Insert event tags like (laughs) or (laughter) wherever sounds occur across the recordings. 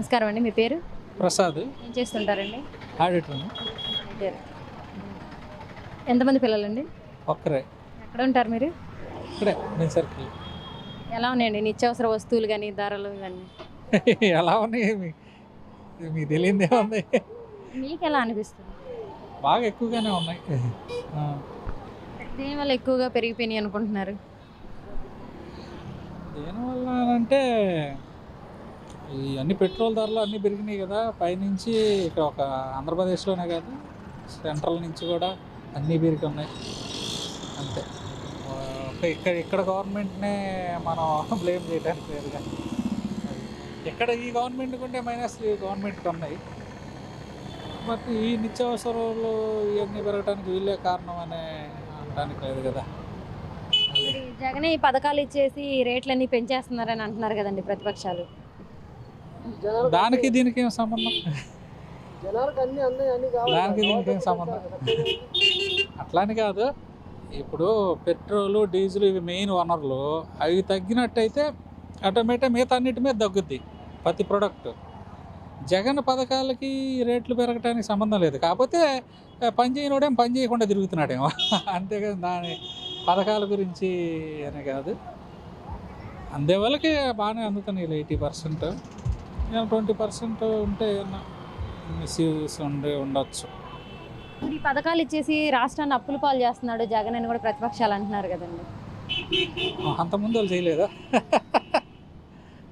నమస్కారం అండి మీ పేరు? ప్రసాద్. ఏం చేస్తుంటారండి? ఆడిటర్ ఎంతమంది పిల్లలండి? ఒక్కరే. ఎక్కడ ఉంటారు మీరు? ఇక్కడే నేను సర్కిల్. ఎలా ఉన్నాయండి నిత్యావసర వస్తువులు కానీ ధరలు ఇవన్నీ (laughs) ఎలా ఉన్నాయి మీ- మీకు తెలియదే ఉంది. మీకు ఎలా అనిపిస్తుంది? బాగా ఎక్కువగానే ఉన్నాయి. ఆ, దేనివల్ల ఎక్కువగా పెరిగిపోయినాయి అనుకుంటున్నారు? దేనివల్ల అంటే ఈ అన్ని పెట్రోల్ ధరలు అన్నీ పెరిగినాయి కదా. పైనుంచి ఇక్కడ ఒక ఆంధ్రప్రదేశ్లోనే కాదు సెంట్రల్ నుంచి కూడా అన్నీ పెరిగి ఉన్నాయి. అంతే. ఇక్కడ ఇక్కడ గవర్నమెంట్నే మనం బ్లేమ్ చేయడానికి లేదు కానీ ఇక్కడ ఈ గవర్నమెంట్ ఉంటే మైనస్ ఈ గవర్నమెంట్కి ఉన్నాయి. బట్ ఈ నిత్యావసరాలు ఇవన్నీ పెరగడానికి వీళ్ళే కారణం అనే అనడానికి లేదు కదా. జగన్ ఈ పథకాలు ఇచ్చేసి రేట్లన్నీ పెంచేస్తున్నారని అంటున్నారు కదండి ప్రతిపక్షాలు. దానికి దీనికి ఏం సంబంధం? దానికి దీనికి ఏం సంబంధం? అట్లాని కాదు ఇప్పుడు పెట్రోల్ డీజిల్ ఇవి మెయిన్ వనరులు అవి తగ్గినట్టయితే ఆటోమేటిక్ మిగతా అన్నిటి మీద తగ్గుద్ది ప్రతి ప్రోడక్ట్ జగన్ పథకాలకి రేట్లు పెరగడానికి సంబంధం లేదు. కాకపోతే పని చేయనోడేం పని చేయకుండా తిరుగుతున్నాడేమో. అంతేకాదు దాని పథకాల గురించి అని కాదు. అందే వాళ్ళకి బాగానే అందుతున్నాయి ఎయిటీ పర్సెంట్. ట్వంటీ పర్సెంట్ ఉంటే మిస్యూస్ ఉండే ఉండొచ్చు. ఈ పథకాలు ఇచ్చేసి రాష్ట్రాన్ని అప్పుల పాలు చేస్తున్నాడు జగన్ అని కూడా ప్రతిపక్షాలు అంటున్నారు కదండి. అంతకుముందు వాళ్ళు చేయలేదా?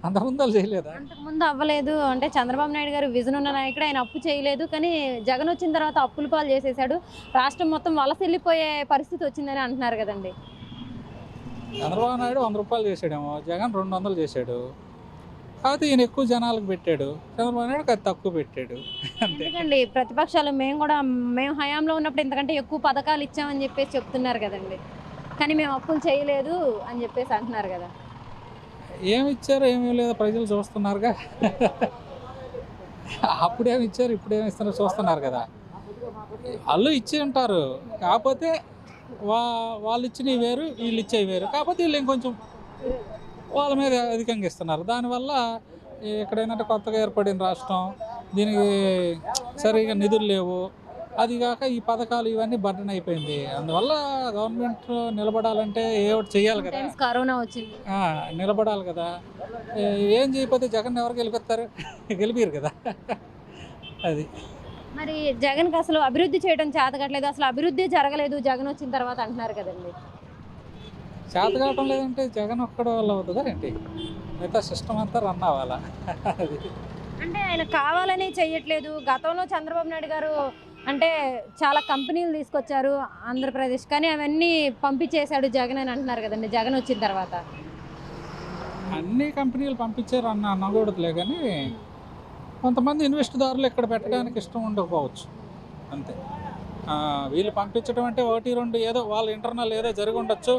అంతకుముందు వాళ్ళు చేయలేదా? అంతకుముందు అవ్వలేదు. అంటే చంద్రబాబు నాయుడు గారు విజన్ ఉన్న నాయకుడు. ఆయన అప్పు చేయలేదు. కానీ జగన్ వచ్చిన తర్వాత అప్పుల పాలు చేసేసాడు రాష్ట్రం మొత్తం వలస వెళ్ళిపోయే పరిస్థితి వచ్చిందని అంటున్నారు కదండి. చంద్రబాబు నాయుడు వంద రూపాయలు చేసాడేమో జగన్ రెండు వందలు చేశాడు. కాకపోతే ఈయన ఎక్కువ జనాలకు పెట్టాడు. చంద్రబాబు నాయుడు అది తక్కువ పెట్టాడు. ఎందుకండి? ప్రతిపక్షాలు మేము కూడా మేము హయాంలో ఉన్నప్పుడు ఇంతకంటే ఎక్కువ పథకాలు ఇచ్చామని చెప్పేసి చెప్తున్నారు కదండి. కానీ మేము అప్పులు చేయలేదు అని చెప్పేసి అంటున్నారు కదా. ఏమి ఇచ్చారో ఏమీ లేదో ప్రజలు చూస్తున్నారుగా. అప్పుడేమి ఇచ్చారు ఇప్పుడేమి ఇస్తారో చూస్తున్నారు కదా. వాళ్ళు ఇచ్చి ఉంటారు. కాకపోతే వా వాళ్ళు ఇచ్చినవి వేరు వీళ్ళు ఇచ్చేవి వేరు. కాకపోతే వీళ్ళు ఇంకొంచెం వాళ్ళ మీద అధికంగా ఇస్తున్నారు. దానివల్ల ఎక్కడైనా కొత్తగా ఏర్పడిన రాష్ట్రం దీనికి సరిగా నిధులు లేవు. అది కాక ఈ పథకాలు ఇవన్నీ బర్డన్ అయిపోయింది. అందువల్ల గవర్నమెంట్ నిలబడాలంటే ఏ ఒకటి చేయాలి కదా. కరోనా వచ్చింది. నిలబడాలి కదా. ఏ- ఏం చేయకపోతే జగన్ ఎవరు గెలిపిస్తారు? గెలిపారు కదా. అది. మరి జగన్కి అసలు అభివృద్ధి చేయడం చేతగట్లేదు అసలు అభివృద్ధి జరగలేదు. జగన్ వచ్చిన తర్వాత అంటున్నారు కదండి. చేత కావటం లేదంటే జగన్ ఒక్కడు వల్ల అవుతుందా ఏంటి? మిగతా సిస్టమ్ అంతా రన్ అవ్వాలా? అంటే ఆయన కావాలని చెయ్యట్లేదు. గతంలో చంద్రబాబు నాయుడు గారు అంటే చాలా కంపెనీలు తీసుకొచ్చారు ఆంధ్రప్రదేశ్. కానీ అవన్నీ పంపించేశాడు జగన్ అని అంటున్నారు కదండి. జగన్ వచ్చిన తర్వాత. అన్ని కంపెనీలు పంపించారు అన్న అనకూడదులే కానీ కొంతమంది ఇన్వెస్ట్దారులు ఇక్కడ పెట్టడానికి ఇష్టం ఉండకపోవచ్చు. అంతే. వీళ్ళు పంపించడం అంటే ఒకటి రెండు ఏదో వాళ్ళ ఇంటర్నల్ ఏదో జరిగి ఉండొచ్చు.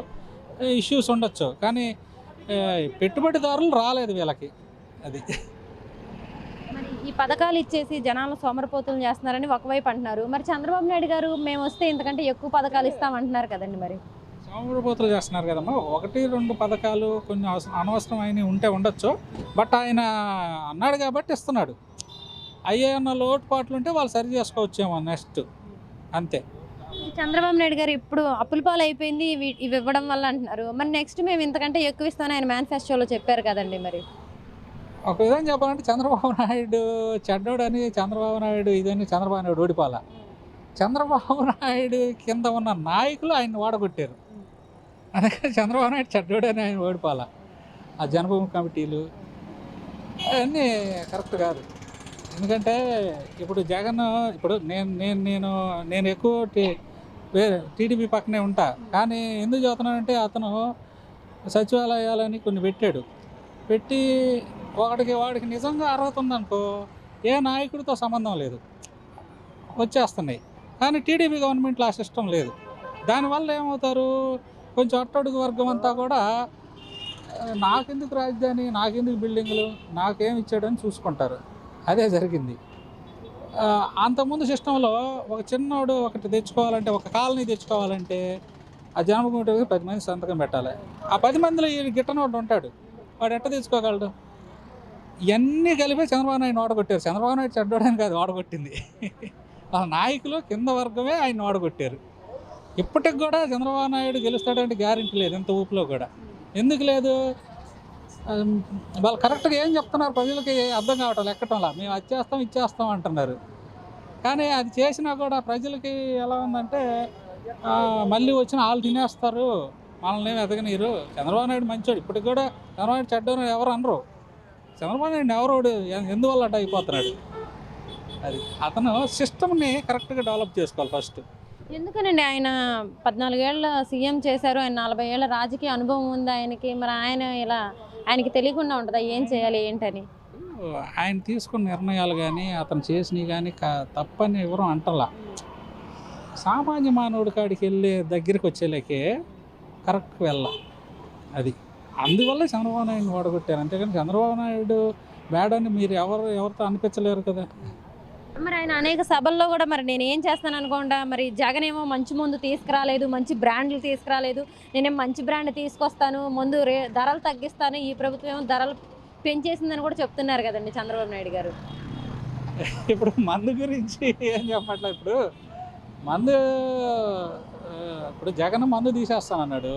ఇష్యూస్ ఉండొచ్చు. కానీ పెట్టుబడిదారులు రాలేదు వీళ్ళకి. అది. ఈ పథకాలు ఇచ్చేసి జనాలు సోమరపోతులు చేస్తున్నారని ఒకవైపు అంటున్నారు. మరి చంద్రబాబు నాయుడు గారు మేము వస్తే ఇంతకంటే ఎక్కువ పథకాలు ఇస్తామంటున్నారు కదండి మరి. సోమరపోతులు చేస్తున్నారు కదమ్మా. ఒకటి రెండు పథకాలు కొంచెం అవసరం అనవసరమైన ఉంటే ఉండొచ్చు. బట్ ఆయన అన్నాడు కాబట్టి ఇస్తున్నాడు. అయ్యే అన్న లోటుపాట్లు ఉంటే వాళ్ళు సరి చేసుకోవచ్చేమో నెక్స్ట్. అంతే. చంద్రబాబు నాయుడు గారు ఇప్పుడు అప్పుల పాలు అయిపోయింది ఇవి ఇవి ఇవ్వడం వల్ల అంటున్నారు. మరి నెక్స్ట్ మేము ఇంతకంటే ఎక్కువ ఇస్తామని ఆయన మేనిఫెస్టోలో చెప్పారు కదండి మరి. ఒక విధంగా చెప్పాలంటే చంద్రబాబు నాయుడు చెడ్డోడని చంద్రబాబు నాయుడు ఇదని చంద్రబాబు నాయుడు ఓడిపాల చంద్రబాబు నాయుడు కింద ఉన్న నాయకులు ఆయన వాడగొట్టారు. అందుకని చంద్రబాబు నాయుడు చెడ్డోడని ఆయన ఓడిపాల ఆ జనభూమి కమిటీలు అవన్నీ కరెక్ట్ కాదు. ఎందుకంటే ఇప్పుడు జగన్ ఇప్పుడు నేను నేను నేను నేను ఎక్కువ వేరే టీడీపీ పక్కనే ఉంటా. కానీ ఎందుకు చదువుతున్నానంటే అతను సచివాలయాలని కొన్ని పెట్టాడు. పెట్టి ఒకటికి వాడికి నిజంగా అర్హత ఉందనుకో ఏ నాయకుడితో సంబంధం లేదు. వచ్చేస్తున్నాయి. కానీ టీడీపీ గవర్నమెంట్లో ఆ సిస్టమ్ లేదు. దానివల్ల ఏమవుతారు? కొంచెం అట్టడుగు వర్గం అంతా కూడా నాకెందుకు రాజధాని నాకెందుకు బిల్డింగులు నాకేం ఇచ్చాడని చూసుకుంటారు. అదే జరిగింది. అంతకుముందు సిస్టంలో ఒక చిన్నోడు ఒకటి తెచ్చుకోవాలంటే ఒక కాలనీ తెచ్చుకోవాలంటే ఆ జన్మభూమి పది మంది సంతకం పెట్టాలి. ఆ పది మందిలో ఈ గిట్టనోడు ఉంటాడు. వాడు ఎట్ట తెచ్చుకోగలడు? ఇవన్నీ కలిపి చంద్రబాబు నాయుడు ఓడగొట్టారు చంద్రబాబు నాయుడు చెడ్డోడని కాదు ఓడగొట్టింది వాళ్ళ నాయకులు కింద వర్గమే ఆయన ఓడగొట్టారు ఇప్పటికి కూడా చంద్రబాబు నాయుడు గెలుస్తాడంటే గ్యారెంటీ లేదు ఇంత ఊపిలో కూడా. ఎందుకు లేదు? వాళ్ళు కరెక్ట్గా ఏం చెప్తున్నారు ప్రజలకి అర్థం కావటం లెక్కటంలా. మేము అది చేస్తాం ఇచ్చేస్తాం అంటున్నారు. కానీ అది చేసినా కూడా ప్రజలకి ఎలా ఉందంటే మళ్ళీ వచ్చిన వాళ్ళు తినేస్తారు మనల్ని ఎదగనీరు చంద్రబాబు నాయుడు మంచోడు. ఇప్పటికి కూడా చంద్రబాబు నాయుడు చెడ్డోడు ఎవరు అనరు. చంద్రబాబు నాయుడు ఎవరోడు ఎందువల్ల అడ్డ అయిపోతున్నాడు? అది అతను సిస్టమ్ని కరెక్ట్గా డెవలప్ చేసుకోవాలి ఫస్ట్. ఎందుకనండి ఆయన పద్నాలుగేళ్ళ సీఎం చేశారు. ఆయన నలభై ఏళ్ళ రాజకీయ అనుభవం ఉంది ఆయనకి. మరి ఆయన ఇలా ఆయనకి తెలియకుండా ఉంటుందా? ఏం చేయాలి? ఏంటని? ఆయన తీసుకున్న నిర్ణయాలు కానీ అతను చేసినవి కానీ క- తప్పని ఎవరు అంటలా. సామాన్య మానవుడి కాడికి వెళ్ళే దగ్గరికి వచ్చేలేకే కరెక్ట్ వెళ్ళాం. అది. అందువల్ల చంద్రబాబు నాయుడు ఓడగొట్టారు. అంతేకాని చంద్రబాబు నాయుడు బ్యాడ్ అని మీరు ఎవరు ఎవరితో అనిపించలేరు కదా. మరి ఆయన అనేక సభల్లో కూడా మరి నేను ఏం చేస్తాను అనుకోండా మరి జగన్ ఏమో మంచి ముందు తీసుకురాలేదు మంచి బ్రాండ్లు తీసుకురాలేదు నేనేం మంచి బ్రాండ్ తీసుకొస్తాను ముందు రే ధరలు తగ్గిస్తాను ఈ ప్రభుత్వం ఏమో ధరలు పెంచేసిందని కూడా చెప్తున్నారు కదండి చంద్రబాబు నాయుడు గారు. ఇప్పుడు మందు గురించి ఏం చెప్పట్లే ఇప్పుడు? మందు ఇప్పుడు జగన్ మందు తీసేస్తానన్నాడు.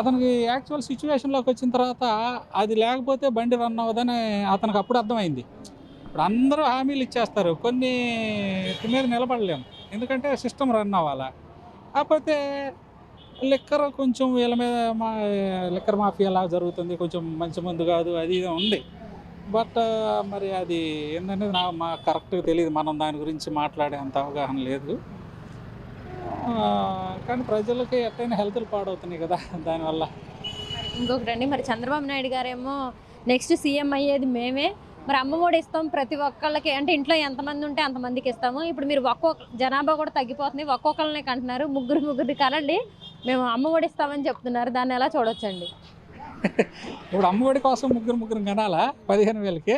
అతనికి యాక్చువల్ సిచ్యువేషన్లోకి వచ్చిన తర్వాత అది లేకపోతే బండి రన్ అవ్వదని అతనికి అప్పుడు అర్థమైంది. ఇప్పుడు అందరూ హామీలు ఇచ్చేస్తారు. కొన్ని మీద నిలబడలేము. ఎందుకంటే సిస్టమ్ రన్ అవ్వాలా. కాకపోతే లిక్కర్ కొంచెం వీళ్ళ మీద మా లిక్కర్ మాఫియా అలా జరుగుతుంది. కొంచెం మంచి మందు కాదు అది ఇది ఉంది. బట్ మరి అది ఏంటనేది నా మా కరెక్ట్గా తెలియదు. మనం దాని గురించి మాట్లాడే అంత అవగాహన లేదు. కానీ ప్రజలకి ఎట్టయినా హెల్త్లు పాడవుతున్నాయి కదా దానివల్ల. ఇంకొకటి అండి మరి చంద్రబాబు నాయుడు గారేమో నెక్స్ట్ సీఎం అయ్యేది మేమే. మరి అమ్మఒడి ఇస్తాం ప్రతి ఒక్కళ్ళకి. అంటే ఇంట్లో ఎంతమంది ఉంటే అంతమందికి ఇస్తాము. ఇప్పుడు మీరు ఒక్కొక్క జనాభా కూడా తగ్గిపోతుంది. ఒక్కొక్కళ్ళని కంటున్నారు. ముగ్గురు ముగ్గురు కనండి మేము అమ్మఒడి ఇస్తామని చెప్తున్నారు. దాన్ని ఎలా చూడొచ్చండి? ఇప్పుడు అమ్మఒడి కోసం ముగ్గురు ముగ్గురు కనాలా? పదిహేను వేలకి?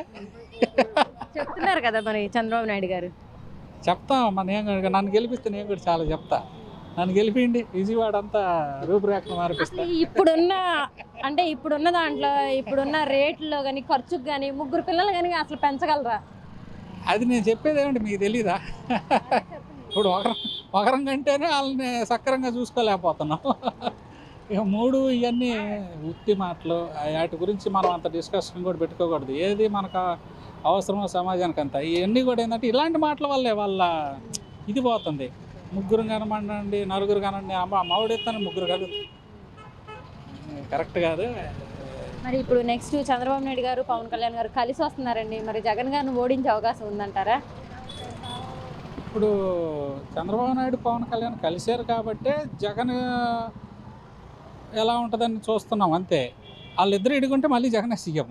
చెప్తున్నారు కదా మరి చంద్రబాబు నాయుడు గారు. చెప్తామమ్మా నేను కూడా- నన్ను గెలిపిస్తే నేను కూడా చాలా చెప్తా. నన్ను గెలిపిండి విజయవాడ అంతా రూపురేఖలు మార్పిస్తా. ఇప్పుడున్న అంటే ఇప్పుడున్న దాంట్లో ఇప్పుడున్న రేట్లో కానీ ఖర్చుకు కానీ ముగ్గురు పిల్లలు కానీ అసలు పెంచగలరా? అది నేను చెప్పేది ఏమిటి మీకు తెలీదా? ఇప్పుడు ఒకరం ఒకరం కంటేనే వాళ్ళని సక్రంగా చూసుకోలేకపోతున్నాం. ఇక మూడు ఇవన్నీ ఉత్తి మాటలు వాటి గురించి మనం అంత డిస్కషన్ కూడా పెట్టుకోకూడదు. ఏది మనకు అవసరమో సమాజానికి అంత. ఇవన్నీ కూడా ఏంటంటే ఇలాంటి మాటల వల్లే వాళ్ళ ఇది పోతుంది. ముగ్గురు కనమండి నలుగురు కనండి అమ్మ మామిడి ఎత్తాను ముగ్గురు కలు కరెక్ట్ కాదు. మరి ఇప్పుడు నెక్స్ట్ చంద్రబాబు నాయుడు గారు పవన్ కళ్యాణ్ గారు కలిసి వస్తున్నారండి. మరి జగన్ గారిని ఓడించే అవకాశం ఉందంటారా? ఇప్పుడు చంద్రబాబు నాయుడు పవన్ కళ్యాణ్ కలిశారు కాబట్టే జగన్ ఎలా ఉంటుందని చూస్తున్నాం అంతే. వాళ్ళిద్దరు ఇడుకుంటే మళ్ళీ జగన్ సీఎం.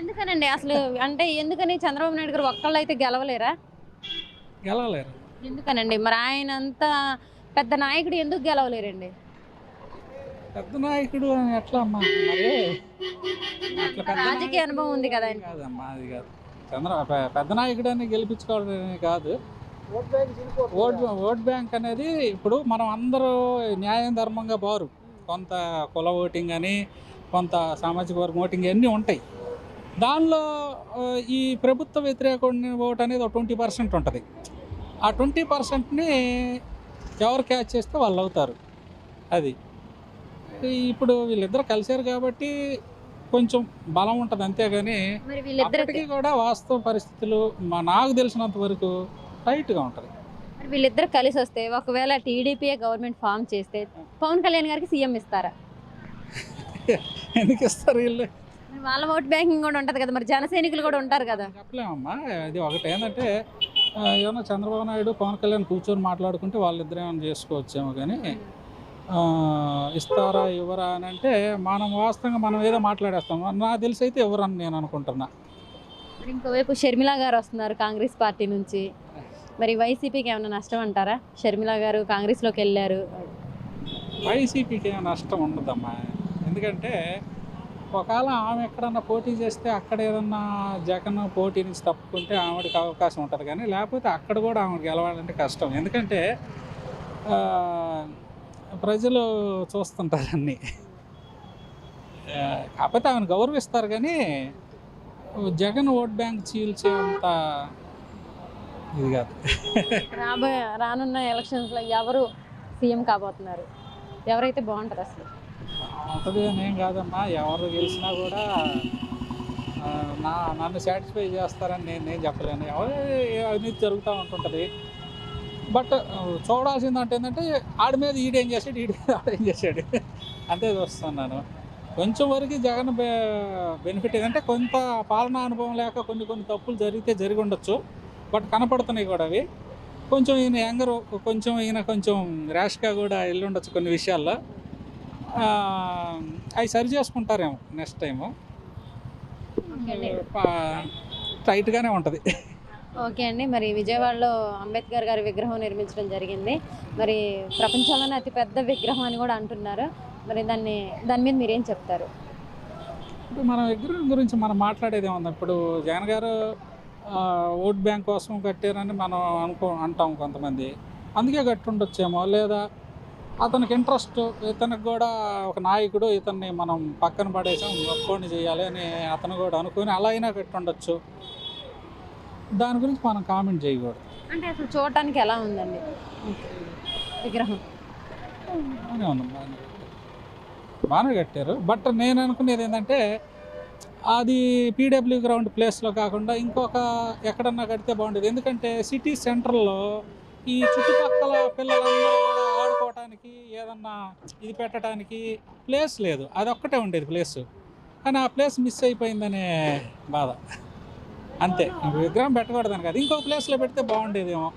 ఎందుకనండి? అసలు అంటే ఎందుకని చంద్రబాబు నాయుడు గారు ఒక్కళ్ళు అయితే గెలవలేరా? గెలవలేరు. ఎందుకనండి? మరి ఆయన అంత పెద్ద నాయకుడు ఎందుకు గెలవలేరండి? పెద్ద నాయకుడు అని ఎట్లా అమ్మా? మరి అట్లా పెద్ద రాజకీయ అనుభవం ఉంది కదా ఆయన. కాదమ్మా అది కాదు. చంద్ర పెద్ద నాయకుడు అని గెలిపించుకోవడం కాదు. ఓట్ ఓట్ బ్యాంక్ అనేది ఇప్పుడు మనం అందరూ న్యాయం ధర్మంగా బారు. కొంత కుల ఓటింగ్ అని కొంత సామాజిక వర్గం ఓటింగ్ అన్నీ ఉంటాయి. దానిలో ఈ ప్రభుత్వ వ్యతిరేక ఓట్ అనేది ఒక ట్వంటీ పర్సెంట్ ఉంటుంది. ఆ ట్వంటీ పర్సెంట్ని ఎవరు క్యాచ్ చేస్తే వాళ్ళు అవుతారు. అది. ఇప్పుడు వీళ్ళిద్దరు కలిశారు కాబట్టి కొంచెం బలం ఉంటుంది అంతేగాని వీళ్ళిద్దరికి కూడా వాస్తవ పరిస్థితులు మా నాకు తెలిసినంత వరకు టైట్గా ఉంటుంది. మరి వీళ్ళిద్దరు కలిసి వస్తే ఒకవేళ టీడీపీ గవర్నమెంట్ ఫామ్ చేస్తే పవన్ కళ్యాణ్ గారికి సీఎం ఇస్తారా? (laughs) ఎందుకు ఇస్తారు వీళ్ళు? వాళ్ళ ఓట్ బ్యాంకింగ్ కూడా ఉంటుంది కదా మరి జన సైనికులు కూడా ఉంటారు కదా. చెప్పలేమమ్మా అది ఒకటి ఏంటంటే ఏమన్నా చంద్రబాబు నాయుడు పవన్ కళ్యాణ్ కూర్చొని మాట్లాడుకుంటే వాళ్ళిద్దరు ఏమైనా చేసుకోవచ్చేమో కానీ ఇస్తారా ఇవ్వరా అని అంటే మనం వాస్తవంగా మనం ఏదో మాట్లాడేస్తాం. నాకు తెలిసి అయితే ఇవ్వరని నేను అనుకుంటున్నా. ఇంకోవైపు షర్మిల గారు వస్తున్నారు కాంగ్రెస్ పార్టీ నుంచి. మరి వైసీపీకి ఏమైనా నష్టం అంటారా? షర్మిల గారు కాంగ్రెస్లోకి వెళ్ళారు. వైసీపీకి ఏం నష్టం ఉండదమ్మా. ఎందుకంటే ఒకవేళ ఆమె ఎక్కడన్నా పోటీ చేస్తే అక్కడ ఏదన్నా జగన్ పోటీ నుంచి తప్పుకుంటే ఆవిడకి అవకాశం ఉంటుంది కానీ లేకపోతే అక్కడ కూడా ఆమె గెలవాలంటే కష్టం. ఎందుకంటే ప్రజలు చూస్తుంటారు అన్నీ. కాకపోతే ఆమెను గౌరవిస్తారు కానీ జగన్ ఓట్ బ్యాంక్ చీల్చేంత ఇది కాదు. రాబోయే రానున్న ఎలక్షన్స్లో ఎవరు సీఎం కాబోతున్నారు? ఎవరైతే బాగుంటుంది అసలు? అంతది ఏం కాదమ్మా ఎవరు గెలిచినా కూడా నా నన్ను సాటిస్ఫై చేస్తారని నేను నేను చెప్పలేను. ఎవరు అవినీతి జరుగుతూ ఉంటుంటుంది. బట్ చూడాల్సింది అంటే ఏంటంటే ఆడి మీద ఈడేం చేశాడు ఈడి మీద ఆడేం చేశాడు. అంతే చూస్తున్నాను. కొంచెం వరకు జగన్ బెనిఫిట్ ఏంటంటే కొంత పాలనా అనుభవం లేక కొన్ని కొన్ని తప్పులు జరిగితే జరిగి ఉండొచ్చు. బట్ కనపడుతున్నాయి కూడా అవి. కొంచెం ఈయన యంగర్ కొంచెం ఈయన కొంచెం ర్యాష్గా కూడా వెళ్ళి ఉండొచ్చు కొన్ని విషయాల్లో. అవి సరి చేసుకుంటారేమో నెక్స్ట్ టైము టైట్గానే ఉంటుంది. ఓకే అండి. మరి విజయవాడలో అంబేద్కర్ గారి విగ్రహం నిర్మించడం జరిగింది. మరి ప్రపంచంలోనే అతిపెద్ద విగ్రహం అని కూడా అంటున్నారు. మరి దాన్ని దాని మీద మీరేం చెప్తారు? ఇప్పుడు మన విగ్రహం గురించి మనం మాట్లాడేది ఏముంది? ఇప్పుడు జగన్ గారు ఓట్ బ్యాంక్ కోసం కట్టారని మనం అనుకో అంటాం కొంతమంది. అందుకే కట్టి ఉండొచ్చేమో లేదా అతనికి ఇంట్రెస్ట్ ఇతనికి కూడా ఒక నాయకుడు ఇతన్ని మనం పక్కన పడేసాం ఒక్కోడిని చేయాలి అని అతను కూడా అనుకుని అలా అయినా ఉండొచ్చు. దాని గురించి మనం కామెంట్ చేయకూడదు. అంటే అసలు చూడటానికి ఎలా ఉందండి? విగ్రహం. బాగానే ఉంది బాగానే బాగానే కట్టారు. బట్ నేను అనుకునేది ఏంటంటే అది పీడబ్ల్యూ గ్రౌండ్ ప్లేస్లో కాకుండా ఇంకొక ఎక్కడన్నా కడితే బాగుండేది. ఎందుకంటే సిటీ సెంటర్లో ఈ చుట్టుపక్కల పిల్లలందరూ పెట్టడానికి ఏదన్నా ఇది పెట్టడానికి ప్లేస్ లేదు. అది ఒక్కటే ఉండేది ప్లేస్. కానీ ఆ ప్లేస్ మిస్ అయిపోయిందనే బాధ. అంతే. విగ్రహం పెట్టకూడదని కదా. ఇంకో ప్లేస్లో పెడితే బాగుండేదేమో.